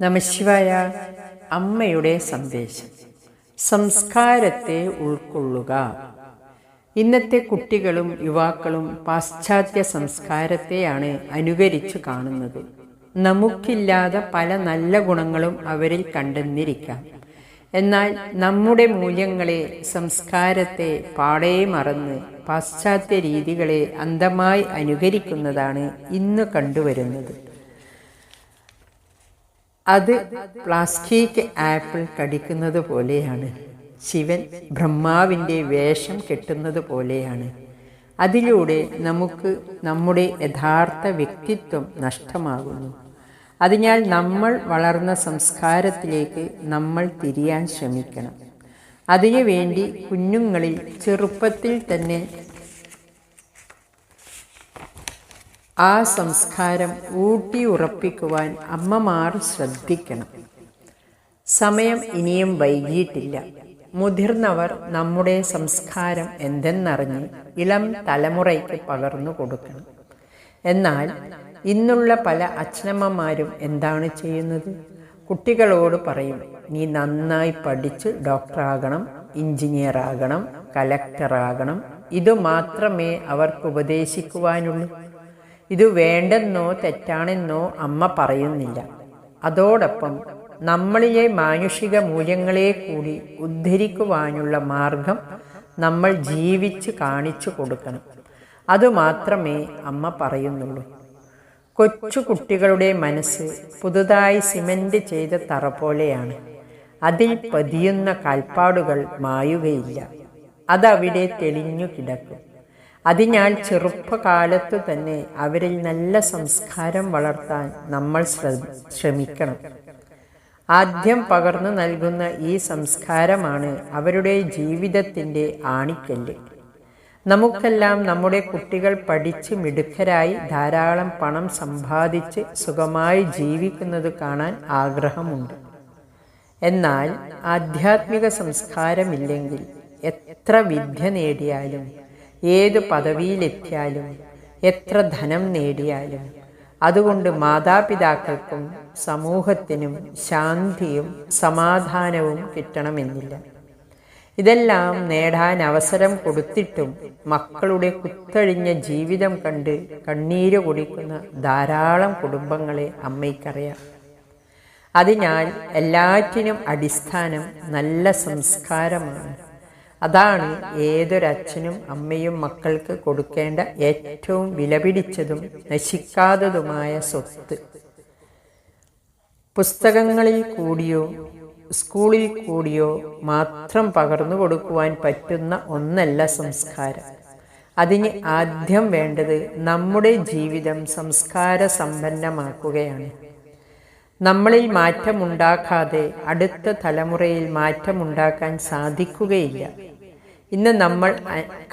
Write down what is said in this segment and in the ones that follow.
നമശിവായ അമ്മയുടെ സന്ദേശം. സംസ്കാരത്തെ ഉൾക്കൊള്ളുക. ഇന്നത്തെ കുട്ടികളും യുവാക്കളും പാശ്ചാത്യ സംസ്കാരത്തെയാണ് അനുകരിച്ചു കാണുന്നത്. നമുക്കില്ലാതെ പല നല്ല ഗുണങ്ങളും അവരിൽ കണ്ടെന്നിരിക്കാം. എന്നാൽ നമ്മുടെ മൂല്യങ്ങളെ സംസ്കാരത്തെ പാടേ മറന്ന് പാശ്ചാത്യ രീതികളെ അന്ധമായി അനുകരിക്കുന്നതാണ് ഇന്ന് കണ്ടുവരുന്നത്. അത് പ്ലാസ്റ്റിക് ആപ്പിൾ കടിക്കുന്നത് പോലെയാണ്. ശിവൻ ബ്രഹ്മാവിന്റെ വേഷം കെട്ടുന്നത് പോലെയാണ്. അതിലൂടെ നമുക്ക് നമ്മുടെ യഥാർത്ഥ വ്യക്തിത്വം നഷ്ടമാകുന്നു. അതിനാൽ നമ്മൾ വളർന്ന സംസ്കാരത്തിലേക്ക് നമ്മൾ തിരിയാൻ ശ്രമിക്കണം. അതിനുവേണ്ടി കുഞ്ഞുങ്ങളിൽ ചെറുപ്പത്തിൽ തന്നെ ആ സംസ്കാരം ഊട്ടി ഉറപ്പിക്കുവാൻ അമ്മമാർ ശ്രദ്ധിക്കണം. സമയം ഇനിയും വൈകിയിട്ടില്ല. മുതിർന്നവർ നമ്മുടെ സംസ്കാരം എന്തെന്നറിഞ്ഞ് ഇളം തലമുറയ്ക്ക് പകർന്നു കൊടുക്കണം. എന്നാൽ ഇന്നുള്ള പല അച്ഛനമ്മമാരും എന്താണ് ചെയ്യുന്നത്? കുട്ടികളോട് പറയും നീ നന്നായി പഠിച്ച് ഡോക്ടറാകണം എഞ്ചിനീയർ ആകണം കലക്ടറാകണം. ഇതുമാത്രമേ അവർക്ക് ഉപദേശിക്കുവാനുള്ളൂ. ഇത് വേണ്ടെന്നോ തെറ്റാണെന്നോ അമ്മ പറയുന്നില്ല. അതോടൊപ്പം നമ്മളിലെ മാനുഷിക മൂല്യങ്ങളെ കൂടി ഉദ്ധരിക്കുവാനുള്ള മാർഗം നമ്മൾ ജീവിച്ച് കാണിച്ചു കൊടുക്കണം. അതുമാത്രമേ അമ്മ പറയുന്നുള്ളൂ. കൊച്ചു കുട്ടികളുടെ മനസ്സ് പുതുതായി സിമന്റ് ചെയ്ത തറ പോലെയാണ്. അതിൽ പതിയുന്ന കാൽപ്പാടുകൾ മായുകയില്ല. അതവിടെ തെളിഞ്ഞു കിടക്കും. അതിനാൽ ചെറുപ്പകാലത്തു തന്നെ അവരിൽ നല്ല സംസ്കാരം വളർത്താൻ നമ്മൾ ശ്രമിക്കണം. ആദ്യം പകർന്നു നൽകുന്ന ഈ സംസ്കാരമാണ് അവരുടെ ജീവിതത്തിന്റെ ആണിക്കല്ല്. നമുക്കെല്ലാം നമ്മുടെ കുട്ടികൾ പഠിച്ച് മിടുക്കരായി ധാരാളം പണം സമ്പാദിച്ച് സുഖമായി ജീവിക്കുന്നത് കാണാൻ ആഗ്രഹമുണ്ട്. എന്നാൽ ആധ്യാത്മിക സംസ്കാരമില്ലെങ്കിൽ എത്ര വിദ്യ നേടിയാലും ഏത് പദവിയിലെത്തിയാലും എത്ര ധനം നേടിയാലും. അതുകൊണ്ട് മാതാപിതാക്കൾക്കും സമൂഹത്തിനും ശാന്തിയും സമാധാനവും കിട്ടണമെന്നില്ല. ഇതെല്ലാം നേടാൻ അവസരം കൊടുത്തിട്ടും മക്കളുടെ കുത്തഴിഞ്ഞ ജീവിതം കണ്ട് കണ്ണീര് കുടിക്കുന്ന ധാരാളം കുടുംബങ്ങളെ അമ്മയ്ക്കറിയാം. അതിനാൽ എല്ലാറ്റിനും അടിസ്ഥാനം നല്ല സംസ്കാരമാണ്. അതാണ് ഏതൊരച്ഛനും അമ്മയും മക്കൾക്ക് കൊടുക്കേണ്ട ഏറ്റവും വിലപിടിച്ചതും നശിക്കാത്തതുമായ സ്വത്ത്. പുസ്തകങ്ങളിൽ കൂടിയോ സ്കൂളിൽ കൂടിയോ മാത്രം പകർന്നു കൊടുക്കുവാൻ പറ്റുന്ന ഒന്നല്ല സംസ്കാരം. അതിന് ആദ്യം വേണ്ടത് നമ്മുടെ ജീവിതം സംസ്കാര സമ്പന്നമാക്കുകയാണ് നമ്മളിൽ മാറ്റമുണ്ടാക്കാതെ അടുത്ത തലമുറയിൽ മാറ്റമുണ്ടാക്കാൻ സാധിക്കുകയില്ല. ഇന്ന് നമ്മൾ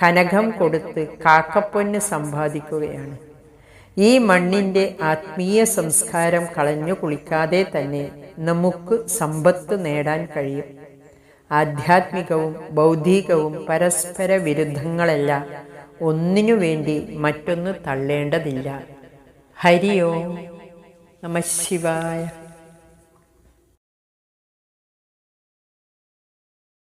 കനകം കൊടുത്ത് കാക്കപ്പൊന്ന് സമ്പാദിക്കുകയാണ്. ഈ മണ്ണിന്റെ ആത്മീയ സംസ്കാരം കളഞ്ഞു കുളിക്കാതെ തന്നെ നമുക്ക് സമ്പത്ത് നേടാൻ കഴിയും. ആധ്യാത്മികവും ബൗദ്ധികവും പരസ്പര വിരുദ്ധങ്ങളല്ല ഒന്നിനു വേണ്ടി മറ്റൊന്ന് തള്ളേണ്ടതില്ല. Hari Namah Shivaya.